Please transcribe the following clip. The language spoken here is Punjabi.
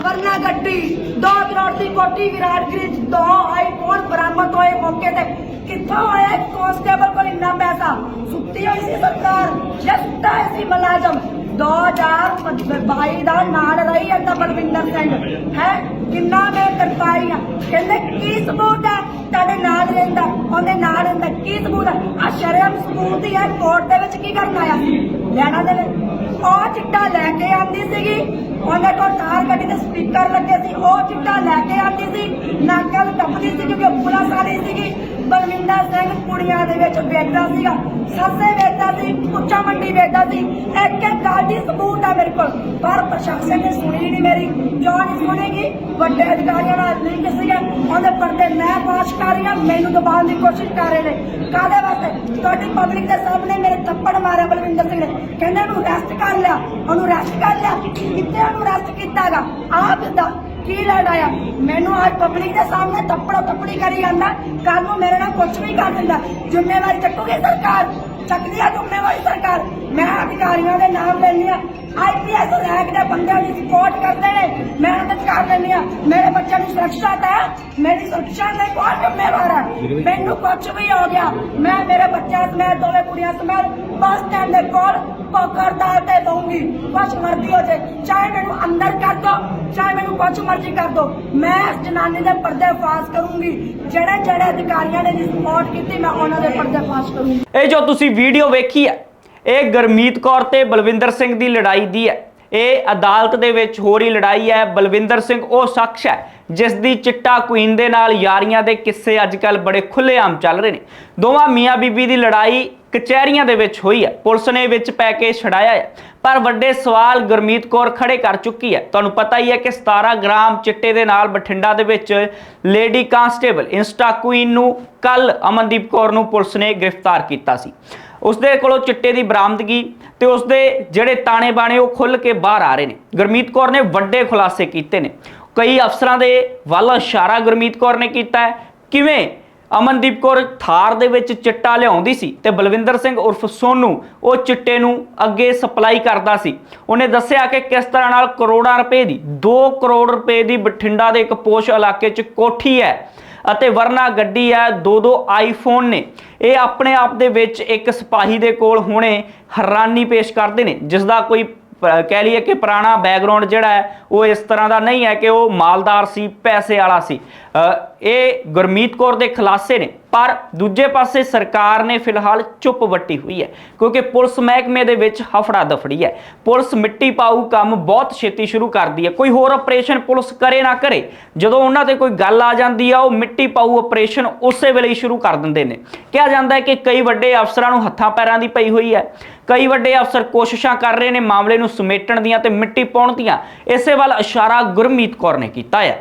ਵਰਨਾ ਗੱਡੀ 2 ਕਰੋੜ ਦੀ ਕੋਠੀ ਵਿਰਾਟ ਗ੍ਰਿਜ ਆਈਫੋਨ ਬਰਾਮਦ ਹੋਏ ਮੌਕੇ ਤੇ। ਕਿੱਥੋਂ ਆਇਆ ਕਾਂਸਟੇਬਲ ਕੋਲ ਇੰਨਾ ਪੈਸਾ? ਸੁੱਤੀ ਹੋਈ ਸੀ ਸਰਕਾਰ, ਜਾਂ ਸੁੱਤਾ ਹੋਇਆ ਸੀ ਮੁਲਾਜ਼ਮ? 2022 ਦਾ ਨਾਲ ਰਹੀ ਹੈ ਤਾਂ ਬਲਵਿੰਦਰ ਸਿੰਘ। ਹੈ? ਕਿੰਨਾ ਮੈਂ ਕਰਪਾਈ ਆ? ਕਹਿੰਦੇ, ਕੀ ਸਬੂਤ ਹੈ? ਤੁਹਾਡੇ ਨਾਲ ਰਹਿੰਦਾ ਉਹਦੇ ਨਾਲ ਰਹਿੰਦਾ। ਕੀ ਸਬੂਤ ਆ? ਸ਼ਰਮ ਸਬੂਤ ਹੀ ਹੈ, ਕੋਰਟ ਦੇ ਵਿੱਚ ਕੀ ਕਰਨ ਆਇਆ? ਸੀ ਲੈਣਾ ਦੇ ਉਹ ਚਿੱਟਾ ਲੈ ਕੇ ਆਂਦੀ ਸੀਗੀ। ਉਹਦੇ ਕੋਲ ਤਾਰ ਗੱਡੀ ਦੇ ਸਪੀਕਰ ਲੱਗੇ ਸੀ। ਉਹ ਚਿੱਟਾ ਲੈ ਕੇ ਆਂਦੀ ਸੀ। ਨਾਕਲ ਟੱਪਦੀ ਸੀ ਕਿਉਂਕਿ ਉਹ ਪੁਲਿਸ ਵਾਲੀ ਸੀਗੀ। ਬਲਵਿੰਦਰ ਸਿੰਘ ਕੁੜੀਆਂ ਦੇ ਵਿੱਚ ਵੇਚਦਾ ਸੀਗਾ। ਸੱਸੇ ਵੇਚਦਾ ਸੀ, ਉੱਚਾ ਮੰਡੀ ਵੇਚਦਾ ਸੀ। ਇੱਕ ਇੱਕ ਗੱਲ ਦੀ ਸਬੂਤ ਆ ਮੇਰੇ ਕੋਲ। ਪਰ ਪ੍ਰਸ਼ਾਸਨ ਨੇ ਸੁਣੀ ਨਹੀਂ ਮੇਰੀ। ਕਿਉਂ ਨਹੀਂ ਸੁਣੇਗੀ, ਵੱਡੇ ਅਧਿਕਾਰੀਆਂ ਨਾਲ ਲਿੰਕ ਸੀਗਾ। ਉਹਦੇ ਪਰਦੇ ਮੈਂ ਪਾਸ ਕਰ ਰਹੀ ਮੈਨੂੰ ਦਬਾਉਣ ਦੀ ਕੋਸ਼ਿਸ਼ ਕਰ ਰਹੇ ਨੇ। ਕਾਹਦੇ ਵਾਸਤੇ? ਤੁਹਾਡੀ ਪਬਲਿਕ ਦੇ ਸਾਹਮਣੇ ਮੇਰੇ ਥੱਪੜ ਮਾਰਿਆ ਬਲਵਿੰਦਰ ਸਿੰਘ ਨੇ। ਕਹਿੰਦੇ ਉਹਨੂੰ ਅਰੈਸਟ ਕਰ ਲਿਆ, ਉਹਨੂੰ ਅਰੈਸਟ ਕਰ ਲਿਆ। ਕਿੱਥੇ ਉਹਨੂੰ ਅਰੈਸਟ ਕੀਤਾਗਾ? ਆਪ ਦਾ ਕੀ ਲੜ ਆਇਆ? ਮੈਨੂੰ ਅੱਜ ਪਬਲਿਕ ਦੇ ਸਾਹਮਣੇ ਥੱਪੜੋ ਥੱਪੜੀ ਕਰੀ ਜਾਂਦਾ ਕੱਲ ਨੂੰ ਮੇਰੇ ਨਾਲ ਕੁਝ ਵੀ ਕਰ ਦਿੰਦਾ। ਜ਼ਿੰਮੇਵਾਰੀ ਚੱਕੂਗੀ ਸਰਕਾਰ। ਚੱਕਦੀ ਆ ਜ਼ਿੰਮੇਵਾਰੀ ਸਰਕਾਰ। ਮੈਂ ਅਧਿਕਾਰੀਆਂ ਦੇ ਨਾਮ ਲੈਂਦੀ ਆ ਆਈਪੀਐਸ ਰੈਂਕ ਦੇ ਬੰਦੇ ਦੀ ਰਿਪੋਰਟ ਕਰਦੇ ਨੇ। ਮੈਂ ਉਹਨਾਂ ਕਰ ਲੈਂਦੀ ਆ ਮੇਰੇ ਬੱਚਿਆਂ ਦੀ ਸੁਰੱਖਿਆ ਹੈ। ਮੇਰੀ ਸੁਰੱਖਿਆ ਲਈ ਕੌਣ ਜ਼ਿੰਮੇਵਾਰ ਹੈ। ਮੈਨੂੰ ਕੁਝ ਵੀ ਹੋ ਗਿਆ। ਮੈਂ ਮੇਰੇ ਬੱਚਿਆਂ ਸਮੇਤ, ਦੋਵੇਂ ਕੁੜੀਆਂ ਸਮੇਤ, ਬੱਸ ਸਟੈਂਡ ਦੇ ਕੋਲ ਪਕੜਦਾ ਤੇ ਕੁਛ ਮਰਜ਼ੀ ਹੋ ਜਾਏ, ਚਾਹੇ ਮੈਨੂੰ ਅੰਦਰ ਕਰ ਦੋ, ਚਾਹੇ ਮੈਨੂੰ ਕੁਛ ਮਰਜ਼ੀ ਕਰ ਦੋ, ਮੈਂ ਇਸ ਜਨਾਨੀ ਦੇ ਪਰਦੇ ਫਾਸ ਕਰੂੰਗੀ। ਜਿਹੜੇ ਜਿਹੜੇ ਅਧਿਕਾਰੀਆਂ ਨੇ ਰਿਪੋਰਟ ਕੀਤੀ, ਮੈਂ ਉਹਨਾਂ ਦੇ ਪਰਦੇ ਫਾਸ ਕਰੂੰਗੀ। ਇਹ ਜੋ ਤੁਸੀਂ ਵੀਡੀਓ ਵੇਖੀ ਹੈ, ਇਹ ਗਰਮੀਤ ਕੌਰ ਤੇ ਬਲਵਿੰਦਰ ਸਿੰਘ ਦੀ ਲੜਾਈ ਦੀ ਹੈ। ਇਹ ਅਦਾਲਤ ਦੇ ਵਿੱਚ ਹੋ ਰਹੀ ਲੜਾਈ ਹੈ। ਬਲਵਿੰਦਰ ਸਿੰਘ ਉਹ ਸ਼ਖਸ ਹੈ, ਜਿਸ ਦੀ ਚਿੱਟਾ ਕੁਈਨ ਦੇ ਨਾਲ ਯਾਰੀਆਂ ਦੇ ਕਿੱਸੇ ਅੱਜ ਅੱਜਕੱਲ ਬੜੇ ਖੁੱਲੇਆਮ ਚੱਲ ਰਹੇ ਨੇ। ਦੋਵਾਂ ਮੀਆਂ ਬੀਬੀ ਦੀ ਲੜਾਈ ਕਚਹਿਰੀਆਂ ਦੇ ਵਿੱਚ ਹੋਈ ਹੈ। ਪੁਲਿਸ ਨੇ ਵਿੱਚ ਪੈ ਕੇ ਛਡਾਇਆ ਹੈ, ਪਰ ਵੱਡੇ ਸਵਾਲ ਗੁਰਮੀਤ ਕੌਰ ਖੜੇ ਕਰ ਚੁੱਕੀ ਹੈ। ਤੁਹਾਨੂੰ ਪਤਾ ਹੀ ਹੈ ਕਿ 17 ਗ੍ਰਾਮ ਚਿੱਟੇ ਦੇ ਨਾਲ ਬਠਿੰਡਾ ਦੇ ਵਿੱਚ ਲੇਡੀ ਕਾਂਸਟੇਬਲ ਇੰਸਟਾ ਕੁਈਨ ਨੂੰ ਕੱਲ ਅਮਨਦੀਪ ਕੌਰ ਨੂੰ ਪੁਲਿਸ ਨੇ ਗ੍ਰਿਫਤਾਰ ਕੀਤਾ ਸੀ। ਉਸਦੇ ਕੋਲੋਂ ਚਿੱਟੇ ਦੀ ਬਰਾਮਦਗੀ ਤੇ ਉਸਦੇ ਜਿਹੜੇ ਤਾਣੇ ਬਾਣੇ ਉਹ ਖੁੱਲ ਕੇ ਬਾਹਰ ਆ ਰਹੇ ਨੇ। ਗੁਰਮੀਤ ਕੌਰ ਨੇ ਵੱਡੇ ਖੁਲਾਸੇ ਕੀਤੇ ਨੇ। ਕਈ ਅਫਸਰਾਂ ਦੇ ਵੱਲ ਇਸ਼ਾਰਾ ਗੁਰਮੀਤ ਕੌਰ ਨੇ ਕੀਤਾ ਹੈ। ਕਿਵੇਂ ਅਮਨਦੀਪ ਕੌਰ ਥਾਰ ਦੇ ਵਿੱਚ ਚਿੱਟਾ ਲਿਆਉਂਦੀ ਸੀ ਤੇ ਬਲਵਿੰਦਰ ਸਿੰਘ ਉਰਫ ਸੋਨੂ ਉਹ ਚਿੱਟੇ ਨੂੰ ਅੱਗੇ ਸਪਲਾਈ ਕਰਦਾ ਸੀ। ਉਹਨੇ ਦੱਸਿਆ ਕਿ ਕਿਸ ਤਰ੍ਹਾਂ ਨਾਲ ਕਰੋੜਾਂ ਰੁਪਏ ਦੀ 2 ਕਰੋੜ ਰੁਪਏ ਦੀ ਬਠਿੰਡਾ ਦੇ ਇੱਕ ਪੋਸ਼ ਇਲਾਕੇ 'ਚ ਕੋਠੀ ਹੈ। ਅਤੇ ਵਰਨਾ ਗੱਡੀ ਹੈ ਦੋ ਦੋ ਆਈਫੋਨ ਨੇ। ਇਹ ਆਪਣੇ ਆਪ ਦੇ ਵਿੱਚ ਇੱਕ ਸਿਪਾਹੀ ਦੇ ਕੋਲ ਹੁਣੇ ਹੈਰਾਨੀ ਪੇਸ਼ ਕਰਦੇ ਨੇ ਜਿਸ ਦਾ ਕੋਈ ਕਹਿ ਲਈਏ ਕਿ ਪੁਰਾਣਾ ਬੈਕਗ੍ਰਾਉਂਡ ਜਿਹੜਾ ਹੈ, ਉਹ ਇਸ ਤਰ੍ਹਾਂ ਦਾ ਨਹੀਂ ਹੈ ਕਿ ਉਹ ਮਾਲਦਾਰ ਸੀ, ਪੈਸੇ ਵਾਲਾ ਸੀ। ਇਹ ਗੁਰਮੀਤ ਕੌਰ ਦੇ ਖੁਲਾਸੇ ਨੇ। ਪਰ ਦੂਜੇ ਪਾਸੇ ਸਰਕਾਰ ਨੇ ਫਿਲਹਾਲ ਚੁੱਪ ਵੱਟੀ ਹੋਈ ਹੈ, ਕਿਉਂਕਿ ਪੁਲਿਸ ਮਹਿਕਮੇ ਦੇ ਵਿੱਚ ਹਫੜਾ ਦਫੜੀ ਹੈ। ਪੁਲਿਸ ਮਿੱਟੀ ਪਾਊ ਕੰਮ ਬਹੁਤ ਛੇਤੀ ਸ਼ੁਰੂ ਕਰਦੀ ਹੈ। ਕੋਈ ਹੋਰ ਆਪਰੇਸ਼ਨ ਪੁਲਿਸ ਕਰੇ ਨਾ ਕਰੇ, ਜਦੋਂ ਉਹਨਾਂ ਤੇ ਕੋਈ ਗੱਲ ਆ ਜਾਂਦੀ ਆ, ਉਹ ਮਿੱਟੀ ਪਾਊ ਆਪਰੇਸ਼ਨ ਉਸੇ ਵੇਲੇ ਹੀ ਸ਼ੁਰੂ ਕਰ ਦਿੰਦੇ ਨੇ। ਕਿਹਾ ਜਾਂਦਾ ਹੈ ਕਿ ਕਈ ਵੱਡੇ ਅਫਸਰਾਂ ਨੂੰ ਹੱਥਾਂ ਪੈਰਾਂ ਦੀ ਪਈ ਹੋਈ ਹੈ। ਕਈ ਵੱਡੇ ਅਫਸਰ ਕੋਸ਼ਿਸ਼ਾਂ ਕਰ ਰਹੇ ਨੇ ਮਾਮਲੇ ਨੂੰ ਸਮੇਟਣ ਦੀਆਂ ਤੇ ਮਿੱਟੀ ਪਾਉਣ ਦੀਆਂ। ਇਸੇ ਵੱਲ ਇਸ਼ਾਰਾ ਗੁਰਮੀਤ ਕੌਰ ਨੇ ਕੀਤਾ ਹੈ।